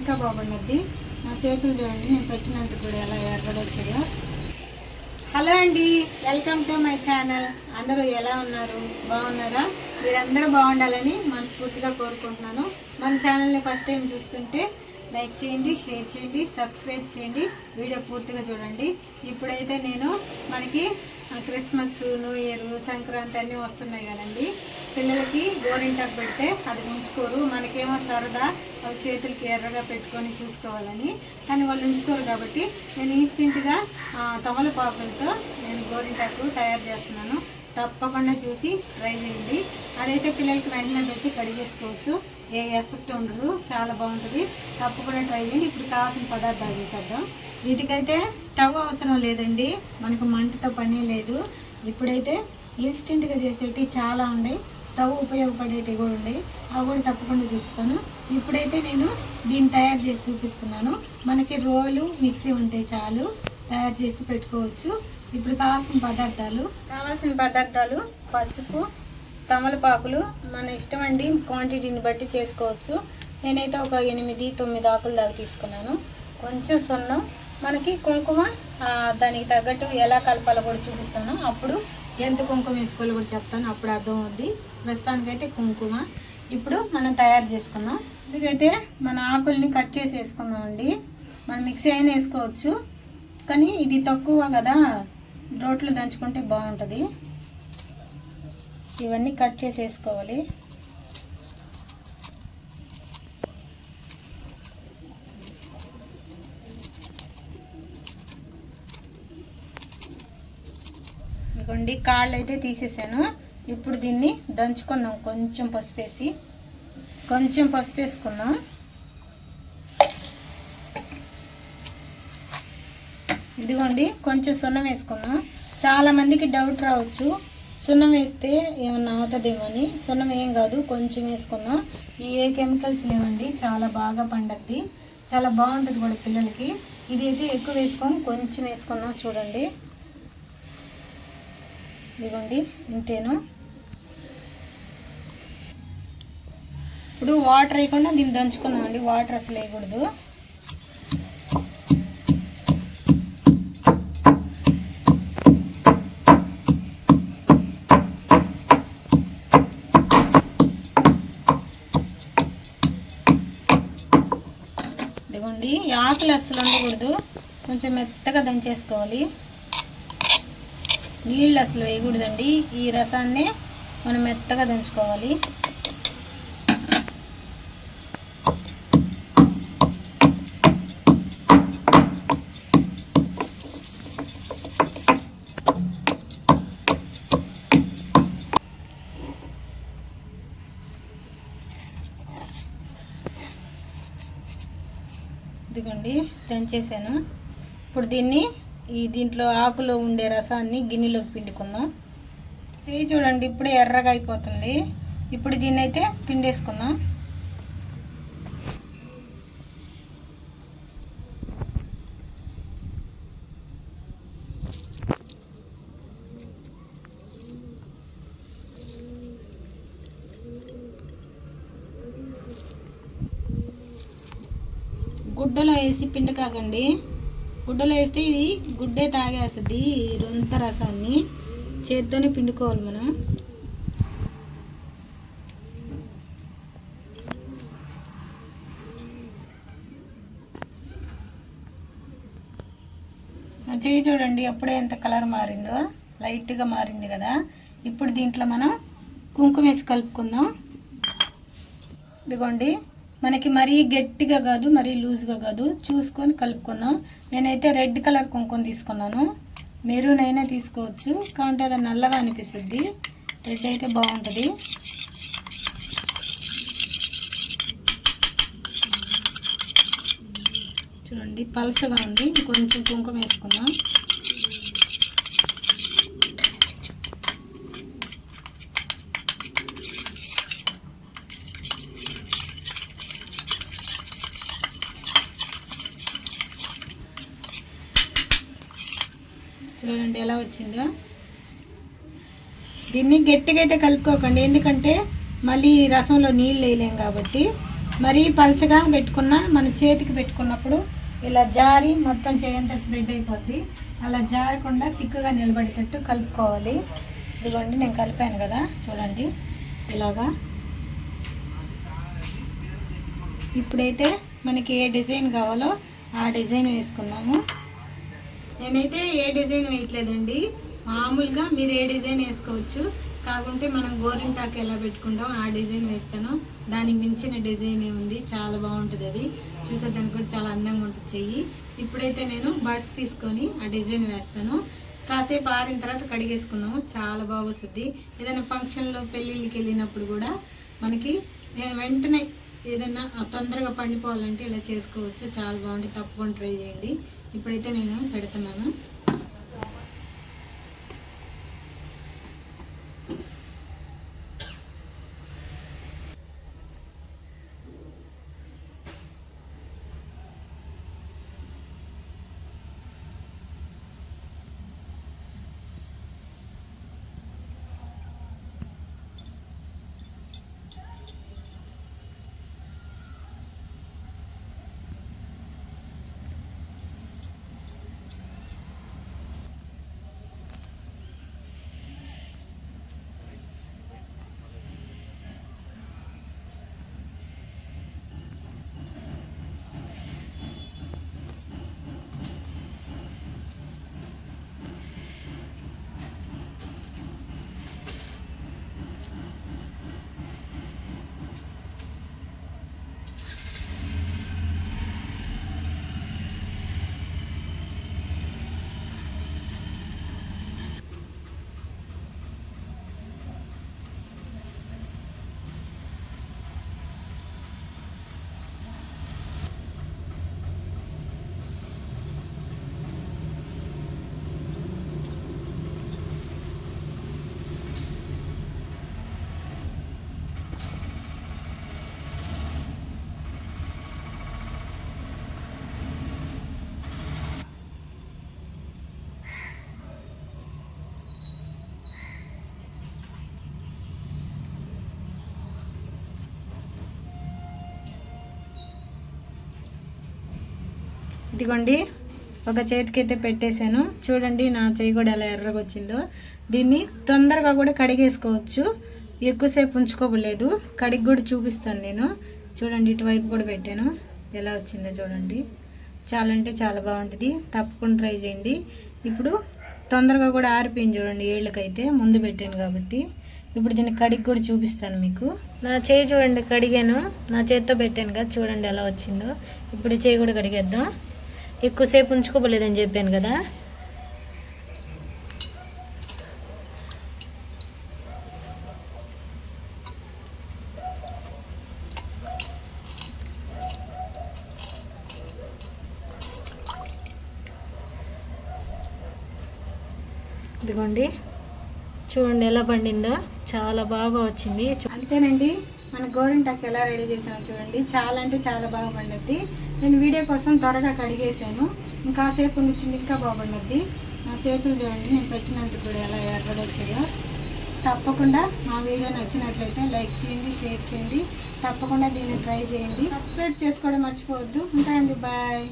ఇంకా బాగున్నది నా చేతులు చూడండి నేను పెట్టినందుకు కూడా ఎలా ఎర్రడొచ్చాయో హలో అండి వెల్కమ్ టు మై ఛానల్. అందరూ ఎలా ఉన్నారు? బాగున్నారా? మీరందరూ బాగుండాలని మనస్ఫూర్తిగా కోరుకుంటున్నాను. మన ఛానల్ని ఫస్ట్ టైం చూస్తుంటే లైక్ చేయండి షేర్ చేయండి సబ్స్క్రైబ్ చేయండి. వీడియో పూర్తిగా చూడండి. ఇప్పుడైతే నేను మనకి క్రిస్మస్ న్యూ ఇయర్ సంక్రాంతి అన్నీ వస్తున్నాయి కదండి. పిల్లలకి గోరింటాకు పెడితే అది ఉంచుకోరు. మనకేమో సరదా వాళ్ళ చేతులకి ఎర్రగా పెట్టుకొని చూసుకోవాలని. కానీ వాళ్ళు ఉంచుకోరు కాబట్టి నేను ఇన్స్టెంట్గా తమలపాకులతో నేను గోరింటాకు తయారు చేస్తున్నాను. తప్పకుండా చూసి ట్రై చేయండి. అదైతే పిల్లలకి వెంటనే పెట్టి కడిగేసుకోవచ్చు ఏ ఎఫెక్ట్ ఉండదు. చాలా బాగుంటుంది. తప్పకుండా ట్రై చేయండి. ఇప్పుడు కావాల్సిన పదార్థాలు చేసేద్దాం వీటికైతే స్టవ్ అవసరం లేదండి. మనకు మంటతో పని లేదు. ఇప్పుడైతే ఇన్స్టెంట్గా చేసేటివి చాలా ఉన్నాయి. స్టవ్ ఉపయోగపడేటివి కూడా ఉన్నాయి. అవి కూడా తప్పకుండా చూపిస్తాను. ఇప్పుడైతే నేను దీన్ని తయారు చేసి చూపిస్తున్నాను. మనకి రోలు మిక్సీ ఉంటే చాలు. తయారు చేసి పెట్టుకోవచ్చు. ఇప్పుడు కావాల్సిన పదార్థాలు. కావాల్సిన పదార్థాలు పసుపు తమలపాకులు మన ఇష్టం అండి క్వాంటిటీని బట్టి చేసుకోవచ్చు. నేనైతే ఒక ఎనిమిది తొమ్మిది ఆకుల దాకా తీసుకున్నాను. కొంచెం సున్నం. మనకి కుంకుమ దానికి తగ్గట్టు ఎలా కలపాలో కూడా చూపిస్తాను. అప్పుడు ఎంత కుంకుమ వేసుకోవాలో కూడా చెప్తాను. అప్పుడు అర్థం అవుద్ది ప్రస్తుతానికైతే కుంకుమ. ఇప్పుడు మనం తయారు చేసుకున్నాం. ఇదిగైతే మన ఆకుల్ని కట్ చేసి వేసుకున్నాం అండి మనం మిక్సీ అయినా వేసుకోవచ్చు. కానీ ఇది తక్కువ కదా. రోట్లు దంచుకుంటే బాగుంటుంది. ఇవన్నీ కట్ చేసేసుకోవాలి. ఇదిగోండి కాళ్ళు అయితే తీసేసాను. ఇప్పుడు దీన్ని దంచుకుందాం. కొంచెం పసుపు వేసి కొంచెం పసుపు వేసుకుందాం ఇదిగోండి కొంచెం సున్నం వేసుకున్నా చాలా మందికి డౌట్ రావచ్చు. సున్నం వేస్తే ఏమన్నా అవుతుందేమో అని. సున్నం ఏం కాదు కొంచెం వేసుకుందాం. ఈ ఏ కెమికల్స్ లేవండి చాలా బాగా పండద్ది. చాలా బాగుంటుంది కూడా పిల్లలకి. ఇది అయితే ఎక్కువ వేసుకొని కొంచెం వేసుకున్నా చూడండి. ఇదిగోండి ఇంతేను? ఇప్పుడు వాటర్ వేయకుండా దీన్ని దంచుకుందామండి. వాటర్ అసలు వేయకూడదు. ఇదిగోండి ఆకులు అస్సలు ఉండకూడదు కొంచెం మెత్తగా దంచేసుకోవాలి. నీళ్ళు అసలు వేయకూడదండి. ఈ రసాన్ని మనం మెత్తగా దంచుకోవాలి. ఇదిగోండి దంచేసాను ఇప్పుడు దీన్ని ఈ దీంట్లో ఆకులో ఉండే రసాన్ని గిన్నెలోకి పిండుకుందాం. చేయి చూడండి ఇప్పుడే ఎర్రగా అయిపోతుంది. ఇప్పుడు దీన్ని అయితే పిండేసుకుందాం. గుడ్డలో వేసి పిండి కాకండి. గుడ్డలో వేస్తే ఇది గుడ్డే తాగేస్తుంది ఈ రొంత రసాన్ని. చేత్తోనే పిండుకోవాలి మనం. చెయ్యి చూడండి అప్పుడే ఎంత కలర్ మారిందో. లైట్గా మారింది కదా. ఇప్పుడు దీంట్లో మనం కుంకుమ వేసి కలుపుకుందాం. ఇదిగోండి. మనకి మరీ గట్టిగా కాదు మరీ లూజ్గా కాదు. చూసుకొని కలుపుకుందాం. నేనైతే రెడ్ కలర్ కుంకుమ తీసుకున్నాను. మెరూన్ అయినా తీసుకోవచ్చు కాకుంటే అది నల్లగా అనిపిస్తుంది. రెడ్ అయితే బాగుంటుంది. చూడండి పలసగా ఉంది. కొంచెం కుంకుమ వేసుకుందాం. చూడండి ఎలా వచ్చిందో. దీన్ని గట్టిగా అయితే కలుపుకోకండి. ఎందుకంటే మళ్ళీ ఈ రసంలో నీళ్ళు వేయలేం కాబట్టి. మరీ పలచగా పెట్టుకున్న మన చేతికి పెట్టుకున్నప్పుడు ఇలా జారి మొత్తం చేయంత స్ప్రెడ్ అయిపోద్ది. అలా జారకుండా తిక్కుగా నిలబడేటట్టు కలుపుకోవాలి. ఇదిగోండి నేను కలిపాను కదా. చూడండి ఇలాగా. ఇప్పుడైతే మనకి ఏ డిజైన్ కావాలో ఆ డిజైన్ వేసుకున్నాము నేనైతే ఏ డిజైన్ వేయట్లేదండి. మామూలుగా మీరు ఏ డిజైన్ వేసుకోవచ్చు. కాకుంటే మనం గోరింటాకు ఎలా పెట్టుకుంటాం ఆ డిజైన్ వేస్తాను. దానికి మించిన డిజైన్ ఉంది చాలా బాగుంటుంది అది. చూసేదానికి కూడా చాలా అందంగా ఉంటుంది చెయ్యి. ఇప్పుడైతే నేను బడ్స్ తీసుకొని ఆ డిజైన్ వేస్తాను. కాసేపు ఆరిన తర్వాత కడిగేసుకున్నాము చాలా బాగా వస్తుంది ఏదైనా ఫంక్షన్లో పెళ్ళిళ్ళకి వెళ్ళినప్పుడు కూడా మనకి నేను వెంటనే ఏదైనా తొందరగా పండిపోవాలంటే ఇలా చేసుకోవచ్చు. చాలా బాగుంటుంది తప్పకుండా ట్రై చేయండి. ఇప్పుడైతే నేను పెడుతున్నాను. ఇదిగోండి ఒక చేతికైతే పెట్టేశాను. చూడండి నా చేయి కూడా ఎలా ఎర్రగా వచ్చిందో దీన్ని తొందరగా కూడా కడిగేసుకోవచ్చు. ఎక్కువసేపు ఉంచుకోలేదు కడిగి కూడా చూపిస్తాను నేను. చూడండి ఇటువైపు కూడా పెట్టాను. ఎలా వచ్చిందో చూడండి. చాలా అంటే చాలా బాగుంటుంది. తప్పకుండా ట్రై చేయండి. ఇప్పుడు తొందరగా కూడా ఆరిపోయింది చూడండి ఏళ్ళకైతే. ముందు పెట్టాను కాబట్టి. ఇప్పుడు దీన్ని కడిగి కూడా చూపిస్తాను మీకు. నా చేయి చూడండి కడిగాను. నా చేతితో పెట్టాను కదా చూడండి ఎలా వచ్చిందో. ఇప్పుడు చేయి కూడా కడిగేద్దాం. ఎక్కువసేపు ఉంచుకోలేదని చెప్పాను కదా. ఇదిగోండి. చూడండి ఎలా పండిందో. చాలా బాగా వచ్చింది. అంతేనండి. మన గోరింటాకు ఎలా రెడీ చేసామో చూడండి. చాలా అంటే చాలా బాగా పండుద్ది నేను వీడియో కోసం త్వరగా కడిగేసాను ఇంకాసేపు ఉండిచ్చింది ఇంకా బాగుండద్ది నా చేతులు చూడండి నేను పెట్టినంత కూడా ఎలా ఎర్రగా తప్పకుండా మా వీడియో నచ్చినట్లయితే లైక్ చేయండి షేర్ చేయండి. తప్పకుండా దీన్ని ట్రై చేయండి. సబ్స్క్రైబ్ చేసుకోవడం మర్చిపోవద్దు. ఉంటాయండి బాయ్.